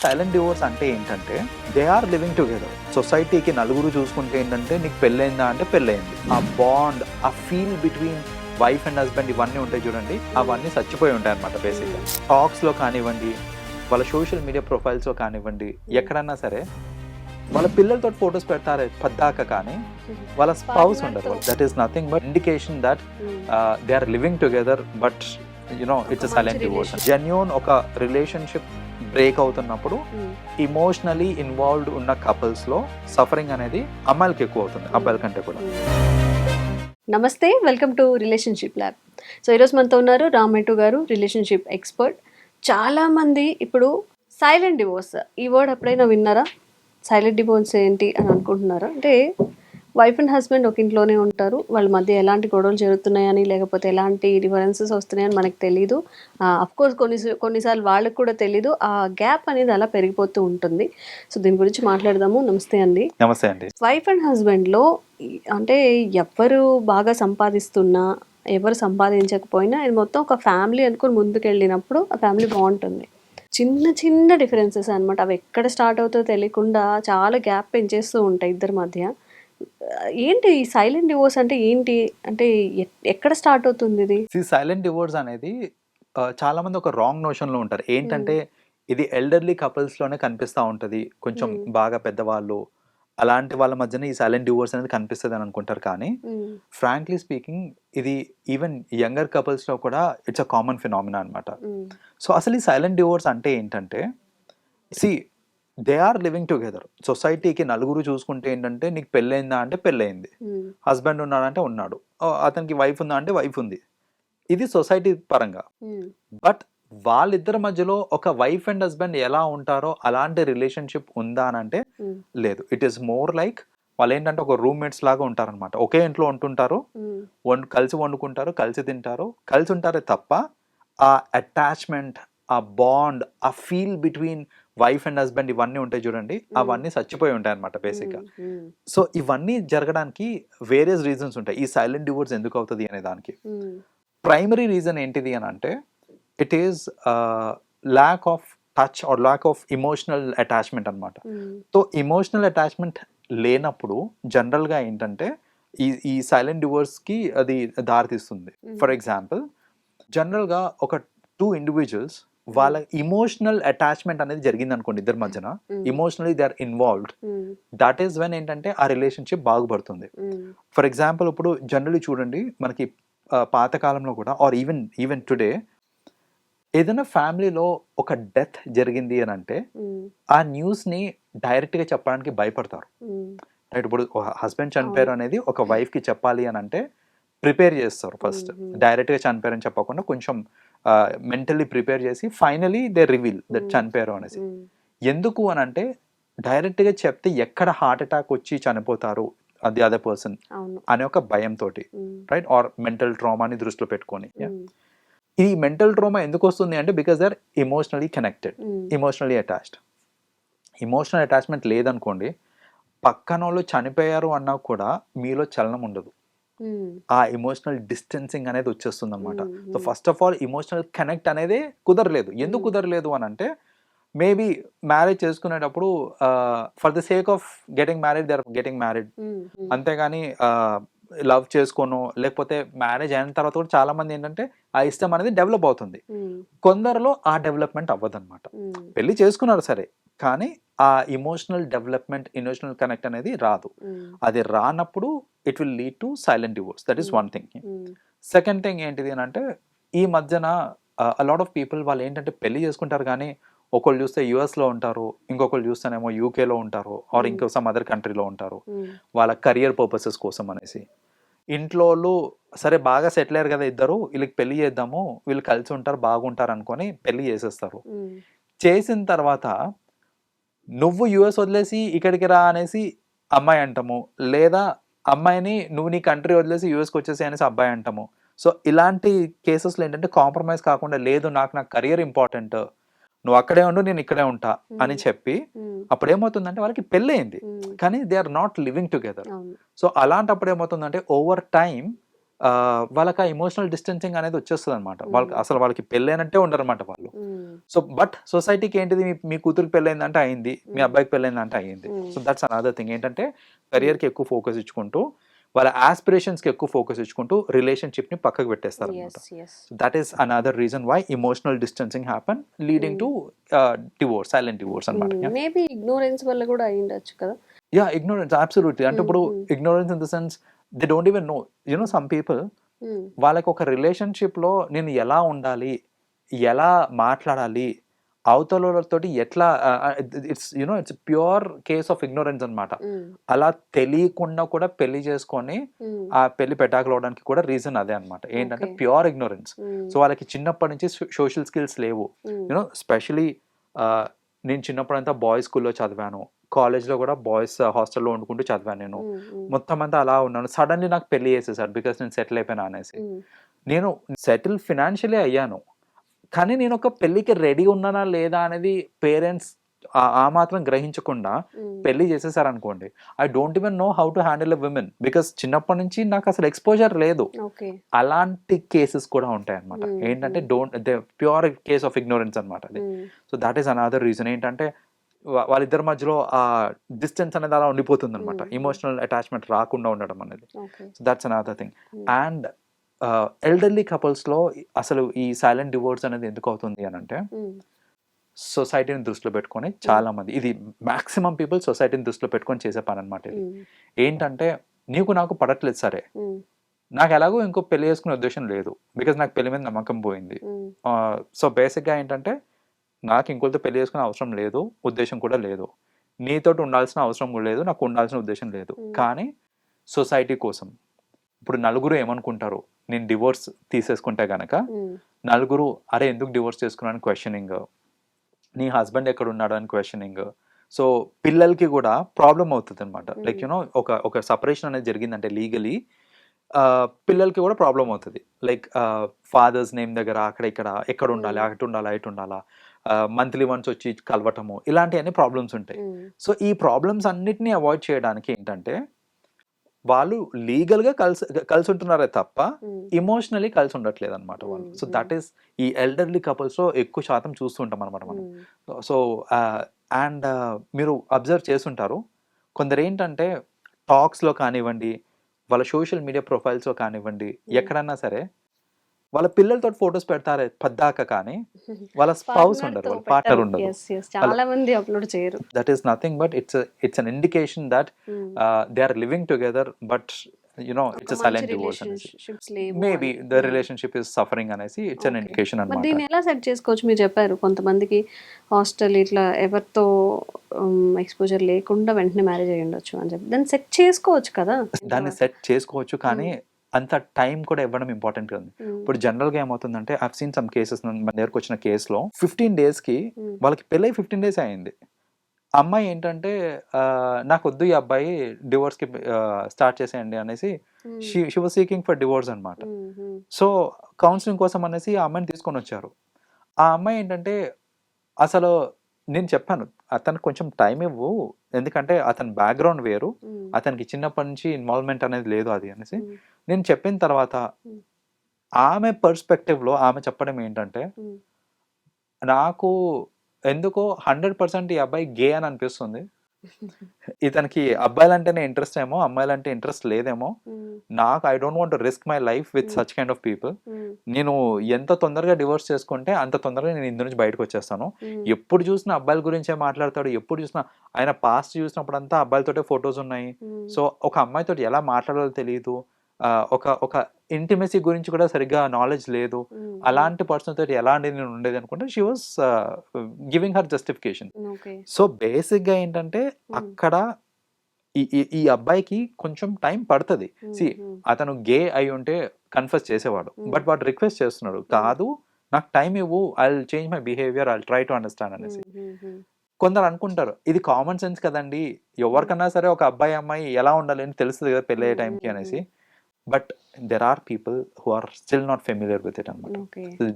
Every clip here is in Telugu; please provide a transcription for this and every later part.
సైలెంట్ డివోర్స్ అంటే ఏంటంటే దే ఆర్ లివింగ్ టుగెదర్ సొసైటీకి నలుగురు చూసుకుంటే ఏంటంటే నీకు పెళ్ళైందా అంటే పెళ్ళైంది ఆ బాండ్ ఆ feel between wife and husband ఇవన్నీ ఉంటాయి చూడండి. అవన్నీ చచ్చిపోయి ఉంటాయి అనమాట బేసిక్గా టాక్స్లో కానివ్వండి వాళ్ళ సోషల్ మీడియా ప్రొఫైల్స్లో కానివ్వండి ఎక్కడన్నా సరే వాళ్ళ పిల్లలతో ఫొటోస్ పెడతారే పద్దాక కానీ వాళ్ళ స్పౌస్ ఉండదు that is nothing but indication that they are living together but you know it's silent divorce. Genuine ఒక రిలేషన్షిప్ బ్రేక్ అవుతున్నప్పుడు ఇమోషనలీ ఇన్వాల్వ్డ్ ఉన్న కపుల్స్లో సఫరింగ్ అనేది అమ్మాయిలకి ఎక్కువ అవుతుంది అబ్బాయిల కంటే కూడా. నమస్తే welcome to relationship lab so ఈరోజు మనతో ఉన్నారు రామెటు గారు రిలేషన్షిప్ ఎక్స్పర్ట్ చాలా మంది ఇప్పుడు సైలెంట్ డివోర్స్ ఈ వర్డ్ ఎప్పుడైనా విన్నారా? సైలెంట్ డివోర్స్ ఏంటి అని అనుకుంటున్నారా? అంటే వైఫ్ అండ్ హస్బెండ్ ఒక ఇంట్లోనే ఉంటారు. వాళ్ళ మధ్య ఎలాంటి గొడవలు జరుగుతున్నాయని లేకపోతే ఎలాంటి డిఫరెన్సెస్ వస్తున్నాయని మనకు తెలియదు అఫ్ కోర్స్ కొన్ని కొన్నిసార్లు వాళ్ళకి కూడా తెలీదు. ఆ గ్యాప్ అనేది అలా పెరిగిపోతూ ఉంటుంది. సో దీని గురించి మాట్లాడదాము. నమస్తే అండి. నమస్తే అండి. వైఫ్ అండ్ హస్బెండ్లో అంటే ఎవరు బాగా సంపాదిస్తున్నా ఎవరు సంపాదించకపోయినా ఇది మొత్తం ఒక ఫ్యామిలీ అనుకుని ముందుకు వెళ్ళినప్పుడు ఆ ఫ్యామిలీ బాగుంటుంది. చిన్న చిన్న డిఫరెన్సెస్ అన్నమాట. అవి ఎక్కడ స్టార్ట్ అవుతుందో తెలియకుండా చాలా గ్యాప్ పెంచేస్తూ ఉంటాయి ఇద్దరి మధ్య. ఏంటి ఈ సైలెంట్ డివోర్స్ అంటే ఏంటి? అంటే ఎక్కడ స్టార్ట్ అవుతుంది ఇది? సైలెంట్ డివోర్స్ అనేది చాలా మంది ఒక రాంగ్ నోషన్లో ఉంటారు. ఏంటంటే ఇది ఎల్డర్లీ కపుల్స్లోనే కనిపిస్తా ఉంటది. కొంచెం Hmm. బాగా పెద్దవాళ్ళు అలాంటి వాళ్ళ మధ్యన ఈ సైలెంట్ డివోర్స్ అనేది కనిపిస్తుంది అని అనుకుంటారు. కానీ ఫ్రాంక్లీ స్పీకింగ్ ఇది ఈవెన్ యంగర్ కపుల్స్లో కూడా ఇట్స్ అ కామన్ ఫినామినా అన్నమాట. ఉమ్, సో అసలు ఈ సైలెంట్ డివోర్స్ అంటే ఏంటంటే see they are living together. సొసైటీకి నలుగురు చూసుకుంటే ఏంటంటే నీకు పెళ్ళైందా అంటే పెళ్ళయింది హస్బెండ్ ఉన్నాడంటే ఉన్నాడు. అతనికి వైఫ్ ఉందా అంటే వైఫ్ ఉంది. ఇది సొసైటీ పరంగా. బట్ వాళ్ళిద్దరి మధ్యలో ఒక వైఫ్ అండ్ హస్బెండ్ ఎలా ఉంటారో అలాంటి రిలేషన్షిప్ ఉందా అని అంటే లేదు. ఇట్ ఈస్ మోర్ లైక్ వాళ్ళు ఏంటంటే ఒక రూమ్మేట్స్ లాగా ఉంటారనమాట ఒకే ఇంట్లో ఉంటుంటారు. వండు కలిసి వండుకుంటారు కలిసి తింటారు. కలిసి ఉంటారే తప్ప ఆ అటాచ్మెంట్ ఆ బాండ్ ఆ feel between wife and husband ఇవన్నీ ఉంటాయి చూడండి అవన్నీ చచ్చిపోయి ఉంటాయి అనమాట బేసిక్గా సో ఇవన్నీ జరగడానికి వేరియస్ రీజన్స్ ఉంటాయి. ఈ సైలెంట్ డివోర్స్ ఎందుకు అవుతుంది అనే దానికి. ప్రైమరీ రీజన్ ఏంటిది అని అంటే it is lack of touch or lack of emotional attachment అనమాట సో ఇమోషనల్ అటాచ్మెంట్ లేనప్పుడు జనరల్గా ఏంటంటే ఈ ఈ సైలెంట్ డివోర్స్కి అది దారితీస్తుంది. ఫర్ ఎగ్జాంపుల్ జనరల్గా ఒక టూ ఇండివిజువల్స్ వాళ్ళ ఇమోషనల్ అటాచ్మెంట్ అనేది జరిగింది అనుకోండి ఇద్దరి మధ్యన emotionally they are involved that is when ఏంటంటే ఆ రిలేషన్షిప్ బాగుపడుతుంది ఫర్ ఎగ్జాంపుల్ ఇప్పుడు జనరలీ చూడండి మనకి పాతకాలంలో కూడా ఆర్ ఈవెన్ ఈవెన్ టుడే ఏదైనా ఫ్యామిలీలో ఒక డెత్ జరిగింది అని అంటే ఆ న్యూస్ని డైరెక్ట్గా చెప్పడానికి భయపడతారు. రైట్ ఇప్పుడు హస్బెండ్ చనిపోయారు అనేది ఒక వైఫ్కి చెప్పాలి అని అంటే ప్రిపేర్ చేస్తారు ఫస్ట్. డైరెక్ట్గా చనిపోయారని చెప్పకుండా కొంచెం మెంటల్లీ ప్రిపేర్ చేసి ఫైనలీ దే రివీల్ దట్. చనిపోయారు అనేసి. ఎందుకు అని అంటే డైరెక్ట్గా చెప్తే ఎక్కడ హార్ట్ అటాక్ వచ్చి చనిపోతారు అది అదే పర్సన్ అనే ఒక భయంతో ఉమ్, రైట్? ఆర్ మెంటల్ ట్రామాని దృష్టిలో పెట్టుకొని ఈ మెంటల్ ట్రామా ఎందుకు వస్తుంది అంటే because they are emotionally connected emotionally attached. Emotional attachment లేదనుకోండి పక్కన వాళ్ళు చనిపోయారు అన్నా కూడా మీలో చలనం ఉండదు. ఆ ఇమోషనల్ డిస్టెన్సింగ్ అనేది వచ్చేస్తుంది అనమాట so first of all emotional connect అనేది కుదరలేదు. ఎందుకు. కుదరలేదు అని అంటే మేబీ మ్యారేజ్ చేసుకునేటప్పుడు for the sake of getting married they are getting married అంతేగాని లవ్ చేసుకోను లేకపోతే మ్యారేజ్ అయిన తర్వాత కూడా చాలా మంది ఏంటంటే ఆ ఇష్టం అనేది డెవలప్ అవుతుంది. కొందరిలో ఆ డెవలప్మెంట్ అవ్వదన్నమాట. పెళ్ళి చేసుకున్నారు సరే కానీ ఆ ఇమోషనల్ డెవలప్మెంట్ ఇమోషనల్ కనెక్ట్ అనేది రాదు. అది రానప్పుడు it will lead to silent divorce that is. One thing second thing ఏంటిది అని అంటే ఈ మధ్యన లాట్ ఆఫ్ పీపుల్ వాళ్ళు ఏంటంటే పెళ్ళి చేసుకుంటారు కానీ ఒకళ్ళు చూస్తే US లో ఉంటారు ఇంకొకళ్ళు చూస్తేనేమో యూకేలో ఉంటారు ఆర్. ఇంకో సమ్ అదర్ కంట్రీలో ఉంటారు. వాళ్ళ కెరియర్ పర్పసెస్ కోసం అనేసి. ఇంట్లో వాళ్ళు సరే బాగా సెటిల్ అయ్యారు కదా ఇద్దరు వీళ్ళకి పెళ్ళి చేద్దాము వీళ్ళు కలిసి ఉంటారు బాగుంటారు అనుకొని పెళ్ళి చేసేస్తారు. చేసిన తర్వాత నువ్వు యుఎస్ వదిలేసి ఇక్కడికి రా అనేసి అమ్మాయి అంటాము. లేదా అమ్మాయిని నువ్వు నీ కంట్రీ వదిలేసి యుఎస్కి వచ్చేసి అనేసి అబ్బాయి అంటాము. సో ఇలాంటి కేసెస్లో ఏంటంటే కాంప్రమైజ్ కాకుండా లేదు నాకు నా కెరియర్ ఇంపార్టెంట్ నువ్వు అక్కడే ఉండు నేను ఇక్కడే ఉంటా అని చెప్పి అప్పుడు ఏమవుతుందంటే వాళ్ళకి పెళ్ళయింది. కానీ they are not living together. So అలాంటప్పుడు ఏమవుతుందంటే ఓవర్ టైం వాళ్ళకి ఆ ఎమోషనల్ డిస్టెన్సింగ్ అనేది వచ్చేస్తుంది అనమాట వాళ్ళకి అసలు వాళ్ళకి పెళ్ళైనట్టే ఉండరు అనమాట వాళ్ళు సో బట్ సొసైటీకి ఏంటిది? మీ- కూతురికి పెళ్ళైందంటే అయింది. మీ. అబ్బాయికి పెళ్ళైందంటే అయింది. So that's another thing. ఏంటంటే career కి ఎక్కువ ఫోకస్ ఇచ్చుకుంటూ వాళ్ళ aspirations కి ఎక్కువ ఫోకస్ ఇచ్చుకుంటూ రిలేషన్షిప్ని పక్కకు పెట్టేస్తారు అనమాట that is another reason why emotional distancing happen leading to divorce silent divorce అనమాట మేబీ ఇగ్నోరెన్స్ వల్ల కూడా అయ్యిండొచ్చు కదా. యా ఇగ్నోరెన్స్ అబ్సల్యూట్లీ అంటే ఇప్పుడు ignorance in the sense they don't even know you know some people వాళ్ళకి ఒక రిలేషన్షిప్లో నేను ఎలా ఉండాలి ఎలా మాట్లాడాలి అవతలతోటి ఎట్లా it's you know it's pure case of ignorance అన్నమాట. ఉమ్, అలా తెలియకుండా కూడా పెళ్ళి చేసుకొని ఆ పెళ్ళి పెటాకులు అవడానికి కూడా రీజన్ అదే అన్నమాట. ఏంటంటే. Pure ignorance. సో వాళ్ళకి చిన్నప్పటి నుంచి సోషల్ స్కిల్స్ లేవు. యూనో స్పెషలీ నేను చిన్నప్పుడంతా బాయ్స్ స్కూల్లో చదివాను. కాలేజ్లో కూడా బాయ్స్ హాస్టల్లో వండుకుంటూ చదివాను నేను. మొత్తం అంతా అలా ఉన్నాను. సడన్లీ నాకు పెళ్ళి చేసేసారు బికాస్ నేను సెటిల్ అయిపోయినా అనేసి. నేను సెటిల్ ఫినాన్షియలీ అయ్యాను. కానీ నేను ఒక పెళ్ళికి రెడీ ఉన్నానా లేదా అనేది పేరెంట్స్ ఆ మాత్రం గ్రహించకుండా పెళ్ళి చేసేసారు అనుకోండి I don't even know how to handle a women because చిన్నప్పటి నుంచి నాకు అసలు ఎక్స్పోజర్ లేదు. అలాంటి కేసెస్ కూడా ఉంటాయి అనమాట ఏంటంటే. Don't they pure case of ignorance అనమాట అది. So that is another reason. ఏంటంటే వాళ్ళిద్దరి మధ్యలో ఆ డిస్టెన్స్ అనేది అలా ఉండిపోతుంది అనమాట. ఇమోషనల్ అటాచ్మెంట్ రాకుండా ఉండడం అనేది. So that's another thing. And elderly కపుల్స్లో అసలు ఈ సైలెంట్ డివోర్స్ అనేది ఎందుకు అవుతుంది అని అంటే సొసైటీని దృష్టిలో పెట్టుకొని చాలా మంది ఇది మాక్సిమం పీపుల్ సొసైటీని దృష్టిలో పెట్టుకొని చేసే పని అనమాట ఇది ఏంటంటే నీకు నాకు పడట్లేదు సరే. నాకు ఎలాగో ఇంకో పెళ్ళి చేసుకునే ఉద్దేశం లేదు. బికాజ్ నాకు పెళ్ళి మీద నమ్మకం పోయింది. సో బేసిక్గా ఏంటంటే నాకు ఇంకొకరితో పెళ్ళి చేసుకునే అవసరం లేదు ఉద్దేశం కూడా లేదు. నీతోటి ఉండాల్సిన అవసరం కూడా లేదు నాకు ఉండాల్సిన ఉద్దేశం లేదు. కానీ సొసైటీ కోసం ఇప్పుడు నలుగురు ఏమనుకుంటారు? నేను డివోర్స్ తీసేసుకుంటే గనక నలుగురు అరే ఎందుకు డివోర్స్ చేసుకున్నాను క్వశ్చనింగ్ నీ హస్బెండ్ ఎక్కడ ఉన్నాడు అని క్వశ్చనింగ్ సో పిల్లలకి కూడా ప్రాబ్లం అవుతుంది అనమాట. లైక్ యూనో ఒక ఒక సపరేషన్ అనేది జరిగిందంటే లీగలీ పిల్లలకి కూడా ప్రాబ్లం అవుతుంది. లైక్ ఫాదర్స్ నేమ్ దగ్గర అక్కడ ఇక్కడ ఎక్కడ ఉండాలి. అటు ఉండాలా ఇటు ఉండాలా మంత్లీ వన్స్ వచ్చి కలవటము ఇలాంటివన్నీ ప్రాబ్లమ్స్ ఉంటాయి. సో ఈ ప్రాబ్లమ్స్ అన్నిటిని అవాయిడ్ చేయడానికి ఏంటంటే వాళ్ళు లీగల్గా కలిసి కలిసి ఉంటున్నారే తప్ప ఇమోషనలీ కలిసి ఉండట్లేదు అనమాట వాళ్ళు సో దట్ ఈస్ ఈ ఎల్డర్లీ కపుల్స్లో ఎక్కువ శాతం చూస్తుంటాం అనమాట మనం. సో అండ్ మీరు అబ్జర్వ్ చేస్తుంటారు. కొందరు ఏంటంటే టాక్స్లో కానివ్వండి వాళ్ళ సోషల్ మీడియా ప్రొఫైల్స్లో కానివ్వండి ఎక్కడన్నా సరే వాళ్ళ పిల్లలతో ఫొటోస్ పెడతారే పద్దాక కానీ వాళ్ళ స్పౌస్ ఉండరు వాళ్ళ పార్ట్నర్. ఉండరు. చాలా మంది అప్లోడ్ చేయరు that is nothing but it's it's an indication that they are living together but you know ఒక it's silent divorce maybe. The. Relationship is suffering అనేసి ఇట్స్ అన్. ఇండికేషన్ మరి అనమాట దీన్ని ఎలా సెట్ చేసుకోవచ్చు మీరు చెప్పారు కొంతమందికి హాస్టల్ ఇట్లా ఎవరితో ఎక్స్పోజర్ లేకుండా వెంటనే మ్యారేజ్ అయ్యి ఉండొచ్చు అని చెప్పి దాన్ని సెట్ చేసుకోవచ్చు కదా దాన్ని సెట్ చేసుకోవచ్చు కానీ అంత టైం కూడా ఇవ్వడం ఇంపార్టెంట్ ఉమ్, ఇప్పుడు జనరల్గా ఏమవుతుందంటే ఐవ్ సీన్ సమ్ కేసెస్ మన దగ్గరకు వచ్చిన కేసులో ఫిఫ్టీన్ డేస్కి వాళ్ళకి పెళ్ళై ఫిఫ్టీన్ డేస్ అయింది. అమ్మాయి ఏంటంటే నాకు వద్దు ఈ అబ్బాయి డివోర్స్కి స్టార్ట్ చేసేయండి అనేసి she she was seeking for divorce అనమాట సో కౌన్సిలింగ్ కోసం అనేసి ఆ అమ్మాయిని తీసుకొని వచ్చారు. ఆ అమ్మాయి ఏంటంటే అసలు నేను చెప్పాను అతనికి కొంచెం టైం ఇవ్వు ఎందుకంటే అతని బ్యాక్గ్రౌండ్ వేరు అతనికి చిన్నప్పటి నుంచి ఇన్వాల్వ్మెంట్ అనేది లేదు అది అనేసి నేను చెప్పిన తర్వాత. ఆమె పర్స్పెక్టివ్లో ఆమె చెప్పడం ఏంటంటే నాకు ఎందుకో హండ్రెడ్ పర్సెంట్ ఈ అబ్బాయి గే అని అనిపిస్తుంది. ఇతనికి అబ్బాయిలంటేనే ఇంట్రెస్ట్ ఏమో అమ్మాయిలంటే ఇంట్రెస్ట్ లేదేమో. నాకు I don't want risk my life with. Such kind of people నేను ఎంత తొందరగా డివోర్స్ చేసుకుంటే అంత తొందరగా నేను ఇందు నుంచి బయటకు వచ్చేస్తాను. ఎప్పుడు చూసినా అబ్బాయిల గురించే మాట్లాడతాడు ఎప్పుడు చూసినా ఆయన పాస్ట్ చూసినప్పుడు అంతా అబ్బాయిలతోటే ఫొటోస్ ఉన్నాయి. సో ఒక అమ్మాయితో ఎలా మాట్లాడాలో తెలియదు ఒక ఒక ఇంటిమెసీ గురించి కూడా సరిగ్గా నాలెడ్జ్ లేదు. అలాంటి పర్సన్ తోటి ఎలా నేను ఉండేది అనుకుంటే she was giving her justification so బేసిక్గా ఏంటంటే అక్కడ ఈ ఈ- అబ్బాయికి కొంచెం టైం పడుతుంది. సి అతను గే అయి ఉంటే కన్ఫెస్ చేసేవాడు. బట్ వాడు రిక్వెస్ట్ చేస్తున్నాడు కాదు నాకు టైం ఇవ్వు I change my behaviour I try to understand అనేసి. కొందరు అనుకుంటారు ఇది కామన్ సెన్స్ కదండి ఎవరికన్నా సరే ఒక అబ్బాయి అమ్మాయి ఎలా ఉండాలి అని తెలుస్తుంది కదా పెళ్ళి టైంకి అనేసి. But there are people who are still not familiar with it అనమాట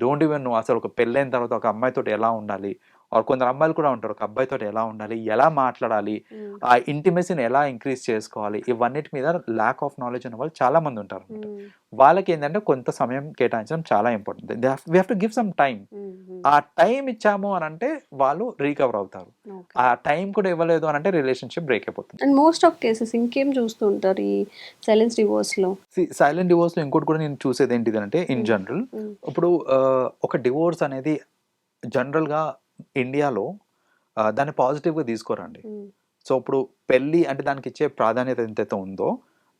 డోంట్ ఈవెన్ నువ్వు అసలు ఒక పెళ్ళైన తర్వాత ఒక అమ్మాయితో ఎలా ఉండాలి ఆర్ కొందరు అమ్మాయిలు కూడా ఉంటారు ఒక అబ్బాయితో ఎలా ఉండాలి ఎలా మాట్లాడాలి ఉమ్, ఆ ఇంటిమెసీని ఎలా ఇంక్రీజ్ చేసుకోవాలి ఇవన్నిటి మీద ల్యాక్ ఆఫ్ నాలెడ్జ్ ఉన్న వాళ్ళు చాలా మంది ఉంటారు. ఉమ్, వాళ్ళకి ఏంటంటే కొంత సమయం కేటాయించడం చాలా important we have to give some time ఆ టైం ఇచ్చాము అని అంటే వాళ్ళు రీకవర్ అవుతారు. ఆ టైం కూడా ఇవ్వలేదు అని అంటే రిలేషన్షిప్ బ్రేక్ అయిపోతుంది. అండ్ మోస్ట్ ఆఫ్ కేసెస్ ఇంకేం చూస్తూ ఉంటారు ఈ సైలెన్స్ డివోర్స్లో సైలెంట్ డివోర్స్లో ఇంకోటి కూడా నేను చూసేది ఏంటిది అంటే ఇన్ Mm. జనరల్ ఉమ్, ఇప్పుడు ఒక డివోర్స్ అనేది జనరల్గా ఇండియాలో దాన్ని పాజిటివ్గా తీసుకోరండి సో ఇప్పుడు పెళ్ళి అంటే దానికి ఇచ్చే ప్రాధాన్యత ఎంతైతే ఉందో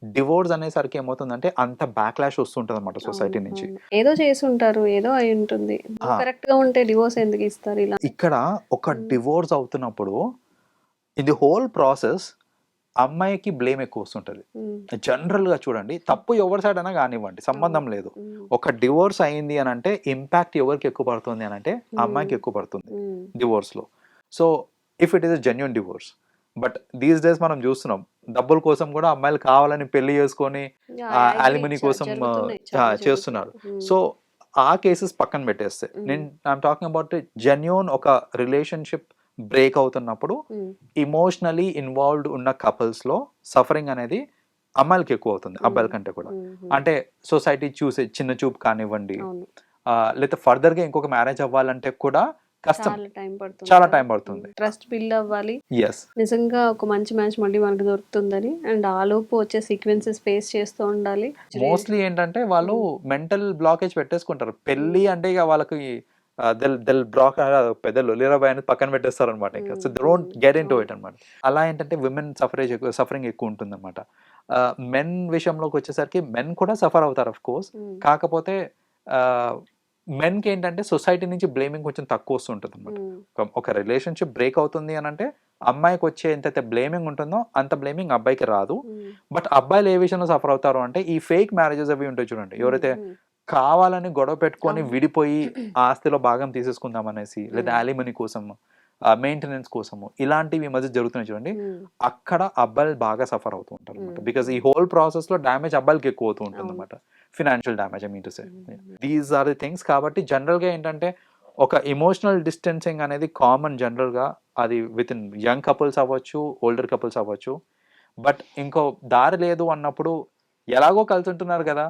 డివోర్స్ అనేసరికి ఏమవుతుందంటే అంత బ్యాక్లాష్ వస్తుంటది అనమాట సొసైటీ నుంచి. ఏదో చేసి ఉంటారు ఏదో అయి ఉంటుంది. కరెక్ట్గా ఉంటే డివోర్స్ ఎందుకు ఇస్తారు ఇలా? ఇక్కడ ఒక. డివోర్స్ అవుతున్నప్పుడు ఇన్ ది హోల్ ప్రాసెస్ అమ్మాయికి బ్లేమ్ ఎక్కువ వస్తుంటది. ఉమ్, జనరల్గా చూడండి తప్పు ఎవరి సైడ్ అయినా కానివ్వండి సంబంధం లేదు. ఒక డివోర్స్ అయింది అని అంటే ఇంపాక్ట్ ఎవరికి ఎక్కువ పడుతుంది అని అంటే అమ్మాయికి ఎక్కువ పడుతుంది డివోర్స్లో so if it is a genuine divorce but these days మనం చూస్తున్నాం డబ్బుల కోసం కూడా అమ్మాయిలు కావాలని పెళ్ళి చేసుకొని చా- కోసం, చేస్తున్నారు. సో ఆ కేసెస్ పక్కన పెట్టేస్తే. నేను ఐఎమ్ టాకింగ్ అబౌట్ జెన్యున్ ఒక రిలేషన్షిప్ బ్రేక్ అవుతున్నప్పుడు ఇమోషనలీ ఇన్వాల్వ్డ్ ఉన్న కపుల్స్లో సఫరింగ్ అనేది అమ్మాయిలకి ఎక్కువ అవుతుంది అబ్బాయిల కంటే కూడా. అంటే సొసైటీ చూసే చిన్న చూపు కానివ్వండి అవును. ఆ, లేదా ఫర్దర్గా ఇంకొక మ్యారేజ్ అవ్వాలంటే కూడా కష్టం. చాలా టైం పడుతుంది. ట్రస్ట్ బిల్డ్ అవ్వాలి. నిజంగా ఒక మంచి మ్యాచ్ మళ్ళీ మనకు దొరుకుతుందని అండ్ ఆలోపు వచ్చే సీక్వెన్సెస్ ఫేస్ చేస్తూ ఉండాలి. మోస్ట్లీ ఏంటంటే వాళ్ళు మెంటల్ బ్లాకేజ్ పెట్టేసుకుంటారు. పెళ్ళి అంటే ఇక వాళ్ళకి దెల్ దెల్ బ్లాక్ పెద్ద లొలిరాబాయ్ అనేది పక్కన పెట్టేస్తారు అనమాట ఇంకా so don't get into it అనమాట అలా ఏంటంటే విమెన్ సఫరేజ్ ఎక్కువ సఫరింగ్ ఎక్కువ ఉంటుంది అనమాట మెన్ విషయంలోకి వచ్చేసరికి మెన్ కూడా సఫర్ అవుతారు అఫ్ కోర్స్ ఉమ్, కాకపోతే మెన్కి ఏంటంటే సొసైటీ నుంచి బ్లేమింగ్ కొంచెం తక్కువ వస్తుంటుంది అనమాట ఒక రిలేషన్షిప్ బ్రేక్ అవుతుంది అని అంటే అమ్మాయికి వచ్చే ఎంతైతే బ్లేమింగ్ ఉంటుందో అంత బ్లేమింగ్ అబ్బాయికి రాదు. బట్ అబ్బాయిలు ఏ విషయంలో సఫర్ అవుతారు అంటే ఈ ఫేక్ మ్యారేజెస్ అవి ఉంటాయి చూడండి. ఎవరైతే కావాలని గొడవ పెట్టుకొని. విడిపోయి ఆస్తిలో భాగం తీసేసుకుందాం అనేసి లేదా. అలిమనీ కోసం మెయింటెనెన్స్ కోసము ఇలాంటివి ఈ మధ్య జరుగుతున్నాయి చూడండి. అక్కడ అబ్బాయిలు బాగా సఫర్ అవుతూ ఉంటారు అనమాట. బికాస్ ఈ హోల్ ప్రాసెస్లో డ్యామేజ్ అబ్బాయిలకి ఎక్కువ అవుతూ ఉంటుంది. అనమాట financial damage I mean to say. These are the things కాబట్టి జనరల్గా ఏంటంటే ఒక ఎమోషనల్ డిస్టెన్సింగ్ అనేది కామన్ జనరల్గా అది విత్ ఇన్ యంగ్ కపుల్స్ అవ్వచ్చు ఓల్డర్ కపుల్స్ అవ్వచ్చు. బట్ ఇంకో దారి లేదు అన్నప్పుడు ఎలాగో కలిసి ఉంటున్నారు కదా.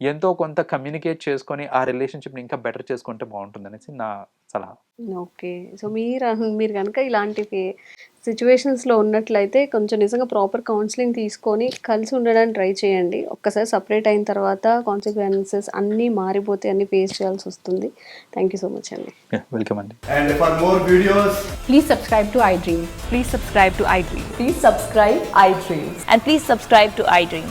ఎంతో కొంత కమ్యూనికేట్ చేసుకొని ఆ రిలేషన్షిప్ ఇంకా బెటర్ చేసుకుంటే బాగుంటుంది అనేసి నా సలహా ఓకే సో మీరు మీరు కనుక ఇలాంటి సిచ్యువేషన్స్లో ఉన్నట్లయితే కొంచెం నిజంగా ప్రాపర్ కౌన్సిలింగ్ తీసుకొని కలిసి ఉండడానికి ట్రై చేయండి ఒక్కసారి సపరేట్ అయిన తర్వాత కాన్సిక్వెన్సెస్ అన్నీ మారిపోతే అన్ని ఫేస్ చేయాల్సి వస్తుంది థ్యాంక్ యూ సో మచ్ అండి వెల్కమ్ అండి And for more videos, Please subscribe to iDream. Please subscribe to iDream. Please subscribe iDream. And please subscribe to iDream.